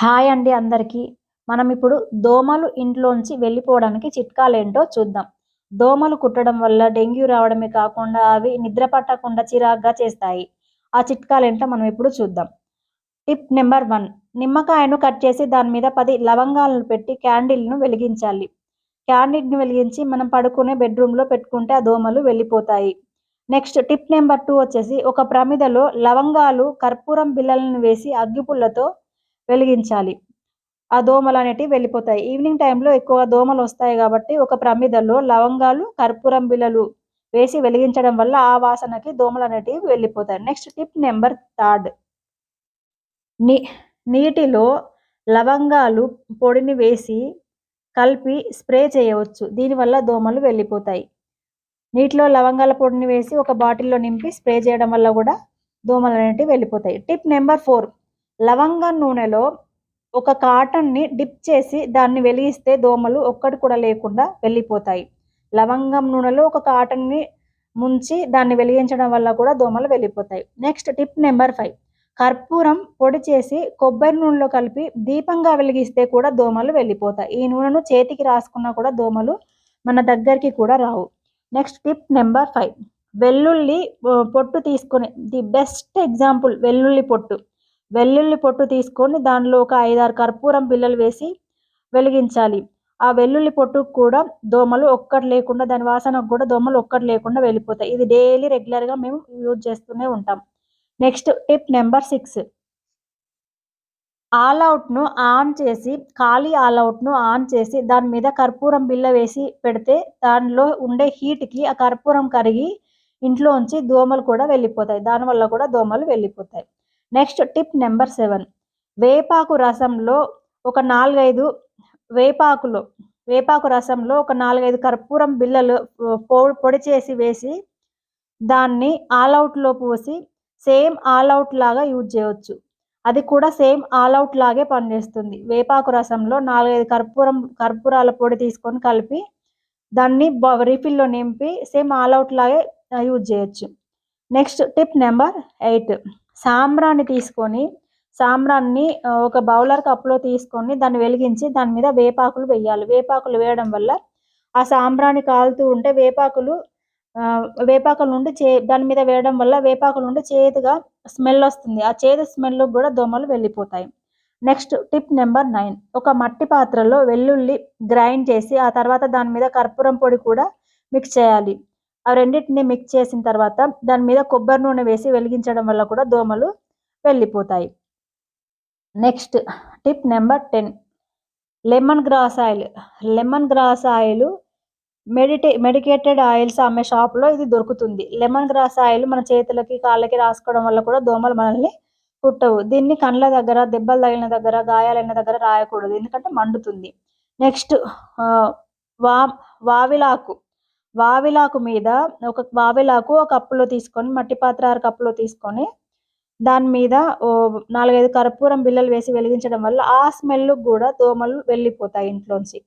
Hi అండి అందరికీ. మనం ఇప్పుడు దోమలు ఇంట్లోంచి వెళ్ళిపోవడానికి చిట్కాలేంటో చూద్దాం. దోమలు కుట్టడం వల్ల డెంగ్యూ రావడమే కాకుండా అవి నిద్ర పట్టకుండా చిరాగ్గా చేస్తాయి. ఆ చిట్కాలేంటో మనం ఇప్పుడు చూద్దాం. టిప్ నెంబర్ వన్ నిమ్మకాయను కట్ చేసి దాని మీద పది లవంగాలను పెట్టి క్యాండిల్ను వెలిగించాలి. క్యాండిల్ను వెలిగించి మనం పడుకునే బెడ్రూమ్లో పెట్టుకుంటే ఆ దోమలు వెళ్ళిపోతాయి. నెక్స్ట్ టిప్ నెంబర్ టూ వచ్చేసి ఒక ప్రమిదలో లవంగాలు కర్పూరం బిళ్ళలను వేసి అగ్గిపుల్లతో వెలిగించాలి. ఆ దోమలు అనేటివి వెళ్ళిపోతాయి ఈవినింగ్ టైంలో ఎక్కువ దోమలు వస్తాయి కాబట్టి ఒక ప్రమిదలో లవంగాలు కర్పూరం బిళ్ళలు వేసి వెలిగించడం వల్ల ఆ వాసనకి దోమలు అనేటివి వెళ్ళిపోతాయి. నెక్స్ట్ టిప్ నెంబర్ థర్డ్ నీ నీటిలో లవంగాలు పొడిని వేసి కలిపి స్ప్రే చేయవచ్చు. దీనివల్ల దోమలు వెళ్ళిపోతాయి. నీటిలో లవంగాల పొడిని వేసి ఒక బాటిల్లో నింపి స్ప్రే చేయడం వల్ల కూడా దోమలు అనేటివి వెళ్ళిపోతాయి. టిప్ నెంబర్ ఫోర్ లవంగం నూనెలో ఒక కాటన్ని డిప్ చేసి దాన్ని వెలిగిస్తే దోమలు ఒక్కటి కూడా లేకుండా వెళ్ళిపోతాయి. లవంగం నూనెలో ఒక కాటన్ని ముంచి దాన్ని వెలిగించడం వల్ల కూడా దోమలు వెళ్ళిపోతాయి. Next tip number five. కర్పూరం పొడి చేసి కొబ్బరి నూనెలో కలిపి దీపంగా వెలిగిస్తే కూడా దోమలు వెళ్ళిపోతాయి. ఈ నూనెను చేతికి రాసుకున్నా కూడా దోమలు మన దగ్గరికి కూడా రావు. Next tip number five. వెల్లుల్లి పొట్టు తీసుకొని ది బెస్ట్ ఎగ్జాంపుల్ వెల్లుల్లి పొట్టు. వెల్లుల్లి పొట్టు తీసుకొని దానిలో ఒక ఐదారు కర్పూరం బిళ్ళలు వేసి వెలిగించాలి. ఆ వెల్లుల్లి పొట్టు కూడా దోమలు ఒక్కటి లేకుండా దాని వాసనకు కూడా దోమలు ఒక్కటి లేకుండా వెళ్ళిపోతాయి. ఇది డైలీ రెగ్యులర్గా మేము యూజ్ చేస్తూనే ఉంటాం. Next tip number six. All అవుట్ను on చేసి ఖాళీ ఆల్ అవుట్ను ఆన్ చేసి దాని మీద కర్పూరం బిల్ల వేసి పెడితే దానిలో ఉండే హీట్కి ఆ కర్పూరం కరిగి ఇంట్లోంచి దోమలు కూడా వెళ్ళిపోతాయి. దానివల్ల కూడా దోమలు వెళ్ళిపోతాయి. నెక్స్ట్ టిప్ నెంబర్ సెవెన్ వేపాకు రసంలో ఒక నాలుగైదు వేపాకులు వేపాకు రసంలో ఒక నాలుగైదు కర్పూరం బిళ్ళలు పొడి చేసి వేసి దాన్ని ఆల్అవుట్లో పోసి సేమ్ ఆల్అవుట్ లాగా యూజ్ చేయవచ్చు అది కూడా సేమ్ ఆల్అవుట్ లాగే పనిచేస్తుంది. వేపాకు రసంలో నాలుగైదు కర్పూరం కర్పూరాల పొడి తీసుకొని కలిపి దాన్ని రీఫిల్లో నింపి సేమ్ ఆల్అవుట్ లాగే యూజ్ చేయొచ్చు. నెక్స్ట్ టిప్ నెంబర్ ఎయిట్ సాంబ్రాన్ని తీసుకొని సాంబ్రాన్ని ఒక బౌలర్ కప్లో తీసుకొని దాన్ని వెలిగించి దాని మీద వేపాకులు వేయాలి. వేపాకులు వేయడం వల్ల ఆ సాంబ్రాన్ని కాలుతూ ఉంటే వేపాకులు వేపాకుల నుండి చే దాని మీద వేయడం వల్ల వేపాకుల నుండి చేదుగా స్మెల్ వస్తుంది. ఆ చేదు స్మెల్ కూడా దోమలు వెళ్ళిపోతాయి. Next tip number nine. ఒక మట్టి పాత్రలో వెల్లుల్లి గ్రైండ్ చేసి ఆ తర్వాత దాని మీద కర్పూరం పొడి కూడా మిక్స్ చేయాలి. ఆ రెండింటిని మిక్స్ చేసిన తర్వాత దాని మీద కొబ్బరి నూనె వేసి వెలిగించడం వల్ల కూడా దోమలు వెళ్ళిపోతాయి. Next tip number ten lemon grass oil lemon grass oil మెడిటే medicated oils అమ్మే షాప్లో ఇది దొరుకుతుంది. లెమన్ గ్రాస్ ఆయిల్ మన చేతులకి కాళ్ళకి రాసుకోవడం వల్ల కూడా దోమలు మనల్ని కుట్టవు. దీన్ని కండ్ల దగ్గర దెబ్బలు తగిలిన దగ్గర గాయాలైన దగ్గర రాయకూడదు. ఎందుకంటే మండుతుంది. నెక్స్ట్ వా వావిలాకు. వావిలాకు మీద ఒక వావిలాకు ఒక కప్పులో తీసుకొని మట్టి పాత్ర ఆరు కప్పులో తీసుకొని దాని మీద నాలుగైదు కర్పూరం బిళ్ళలు వేసి వెలిగించడం వల్ల ఆ స్మెల్ కూడా దోమలు వెళ్ళిపోతాయి ఇంట్లోంచి.